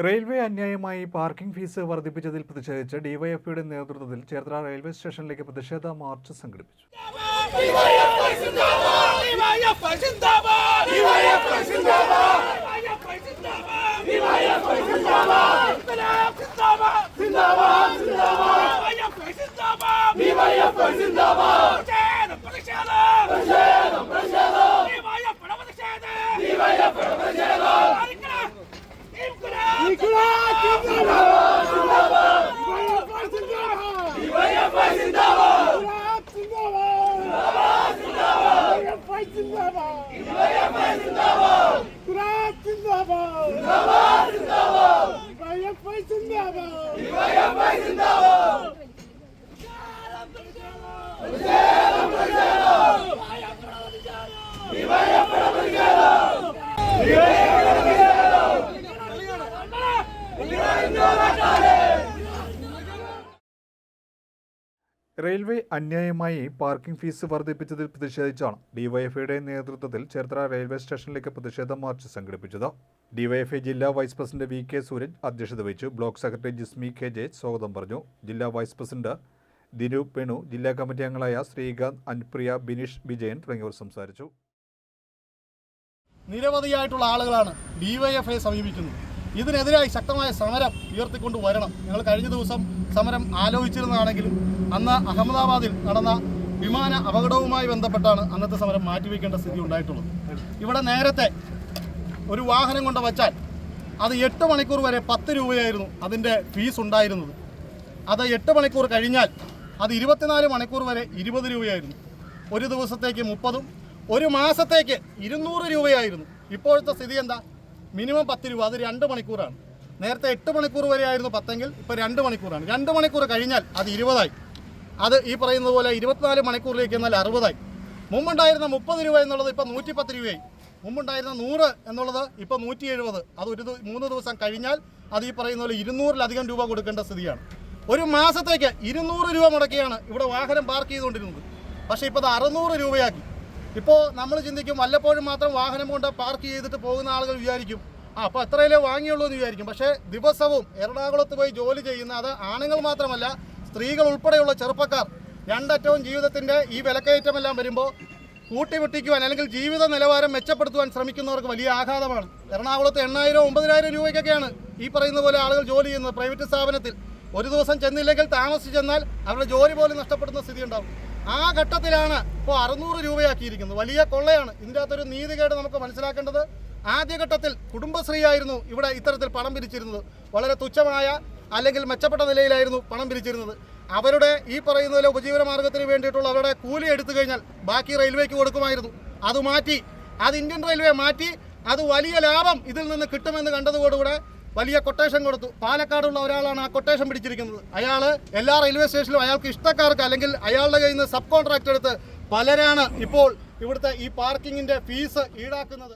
Railway അന്യായമായി parking fees വർദ്ധിപ്പിച്ചതിൽ പ്രതിഷേധിച്ച് ഡിവൈഎഫ്ഐയുടെ നേതൃത്വത്തിൽ ചേർത്തല റെയിൽവേ സ്റ്റേഷനിലേക്ക് പ്രതിഷേധ മാർച്ച് സംഘടിപ്പിച്ചു আপনারা റെയിൽവേ അന്യായമായി പാർക്കിംഗ് ഫീസ് വർദ്ധിപ്പിച്ചതിൽ പ്രതിഷേധിച്ചാണ് ഡിവൈഎഫ്ഐയുടെ നേതൃത്വത്തിൽ ചേർത്തല റെയിൽവേ സ്റ്റേഷനിലേക്ക് പ്രതിഷേധ മാർച്ച് സംഘടിപ്പിച്ചത്. ഡിവൈഎഫ്ഐ ജില്ലാ vice president V K Suraj അധ്യക്ഷത വഹിച്ചു. Block secretary Jismi K J സ്വാഗതം പറഞ്ഞു. ജില്ലാ വൈസ് പ്രസിഡന്റ് ദിനു പെണു ജില്ലാ കമ്മിറ്റി അംഗങ്ങളായ ശ്രീകാന്ത് അൻപ്രിയ ബിനീഷ് വിജയൻ തുടങ്ങിയവർ സംസാരിച്ചു. നിരവധിയായിട്ടുള്ള ആളുകളാണ് ഡിവൈഎഫ്ഐ സമീപിക്കുന്നത്. ഇതിനെതിരായി ശക്തമായ സമരം ഉയർത്തിക്കൊണ്ട് വരണം ഞങ്ങൾ കഴിഞ്ഞ ദിവസം സമരം ആലോചിച്ചിരുന്നതാണെങ്കിലും അന്ന് അഹമ്മദാബാദിൽ നടന്ന വിമാന അപകടവുമായി ബന്ധപ്പെട്ടാണ് അന്നത്തെ സമരം മാറ്റിവെക്കേണ്ട സ്ഥിതി ഉണ്ടായിട്ടുള്ളത്. ഇവിടെ നേരത്തെ ഒരു വാഹനം കൊണ്ട് വച്ചാൽ അത് എട്ട് മണിക്കൂർ വരെ പത്ത് രൂപയായിരുന്നു അതിന്റെ ഫീസ് ഉണ്ടായിരുന്നത്. അത് എട്ട് മണിക്കൂർ കഴിഞ്ഞാൽ അത് ഇരുപത്തിനാല് മണിക്കൂർ വരെ ഇരുപത് രൂപയായിരുന്നു. ഒരു ദിവസത്തേക്ക് മുപ്പതും ഒരു മാസത്തേക്ക് ഇരുന്നൂറ് രൂപയായിരുന്നു. ഇപ്പോഴത്തെ സ്ഥിതി എന്താ? മിനിമം പത്ത് രൂപ അത് രണ്ട് മണിക്കൂറാണ്. നേരത്തെ എട്ട് മണിക്കൂർ വരെ ആയിരുന്നു പത്തെങ്കിൽ ഇപ്പോൾ രണ്ട് മണിക്കൂറാണ്. രണ്ട് മണിക്കൂർ കഴിഞ്ഞാൽ അത് ഇരുപതായി. അത് ഈ പറയുന്നത് പോലെ ഇരുപത്തിനാല് മണിക്കൂറിലേക്ക് എന്നാൽ അറുപതായി. മുമ്പുണ്ടായിരുന്ന മുപ്പത് രൂപ എന്നുള്ളത് ഇപ്പോൾ നൂറ്റി പത്ത് രൂപയായി. മുമ്പുണ്ടായിരുന്ന നൂറ് എന്നുള്ളത് ഇപ്പോൾ നൂറ്റി എഴുപത് അത് ഒരു മൂന്ന് ദിവസം കഴിഞ്ഞാൽ അത് ഈ പറയുന്ന പോലെ ഇരുന്നൂറിലധികം രൂപ കൊടുക്കേണ്ട സ്ഥിതിയാണ്. ഒരു മാസത്തേക്ക് ഇരുന്നൂറ് രൂപ മുടക്കിയാണ് ഇവിടെ വാഹനം പാർക്ക് ചെയ്തുകൊണ്ടിരുന്നത്. പക്ഷേ ഇപ്പോൾ അത് അറുന്നൂറ് രൂപയാക്കി. ഇപ്പോൾ നമ്മൾ ചിന്തിക്കും വല്ലപ്പോഴും മാത്രം വാഹനം കൊണ്ട് പാർക്ക് ചെയ്തിട്ട് പോകുന്ന ആളുകൾ വിചാരിക്കും ആ അപ്പോൾ എത്രയിലേ വാങ്ങിയുള്ളൂ എന്ന് വിചാരിക്കും. പക്ഷേ ദിവസവും എറണാകുളത്ത് പോയി ജോലി ചെയ്യുന്ന അത് ആണുങ്ങൾ മാത്രമല്ല സ്ത്രീകൾ ഉൾപ്പെടെയുള്ള ചെറുപ്പക്കാർ രണ്ടറ്റവും ജീവിതത്തിന്റെ ഈ വിലക്കയറ്റമെല്ലാം വരുമ്പോൾ കൂട്ടിമുട്ടിക്കുവാൻ അല്ലെങ്കിൽ ജീവിത നിലവാരം മെച്ചപ്പെടുത്തുവാൻ ശ്രമിക്കുന്നവർക്ക് വലിയ ആഘാതമാണ്. എറണാകുളത്ത് എണ്ണായിരം ഒമ്പതിനായിരം രൂപയ്ക്കൊക്കെയാണ് ഈ പറയുന്ന പോലെ ആളുകൾ ജോലി ചെയ്യുന്നത്. പ്രൈവറ്റ് സ്ഥാപനത്തിൽ ഒരു ദിവസം ചെന്നില്ലെങ്കിൽ താമസിച്ചെന്നാൽ അവരുടെ ജോലി പോലും നഷ്ടപ്പെടുന്ന സ്ഥിതി ഉണ്ടാവും. ആ ഘട്ടത്തിലാണ് ഇപ്പോൾ അറുന്നൂറ് രൂപയാക്കിയിരിക്കുന്നത്. വലിയ കൊള്ളയാണ്. ഇതിന്റെ അകത്തൊരു നീതികേട് നമുക്ക് മനസ്സിലാക്കേണ്ടത് ആദ്യഘട്ടത്തിൽ കുടുംബശ്രീ ആയിരുന്നു ഇവിടെ ഇത്തരത്തിൽ പണം പിരിച്ചിരുന്നത്. വളരെ തുച്ഛമായ അല്ലെങ്കിൽ മെച്ചപ്പെട്ട നിലയിലായിരുന്നു പണം പിരിച്ചിരുന്നത്. അവരുടെ ഈ പറയുന്ന പോലെ ഉപജീവന മാർഗത്തിന് വേണ്ടിയിട്ടുള്ള അവരുടെ കൂലി എടുത്തു കഴിഞ്ഞാൽ ബാക്കി റെയിൽവേക്ക് കൊടുക്കുമായിരുന്നു. അത് മാറ്റി അത് ഇന്ത്യൻ റെയിൽവേ മാറ്റി അത് വലിയ ലാഭം ഇതിൽ നിന്ന് കിട്ടുമെന്ന് കണ്ടതോടുകൂടെ വലിയ കൊട്ടേഷൻ കൊടുത്തു. പാലക്കാടുള്ള ഒരാളാണ് ആ കൊട്ടേഷൻ പിടിച്ചിരിക്കുന്നത്. അയാൾ എല്ലാ റെയിൽവേ സ്റ്റേഷനിലും അയാൾക്ക് ഇഷ്ടക്കാർക്ക് അല്ലെങ്കിൽ അയാളുടെ കയ്യിൽ നിന്ന് സബ് കോൺട്രാക്ട് എടുത്ത് പലരാണ് ഇപ്പോൾ ഇവിടുത്തെ ഈ പാർക്കിങ്ങിന്റെ ഫീസ് ഈടാക്കുന്നത്.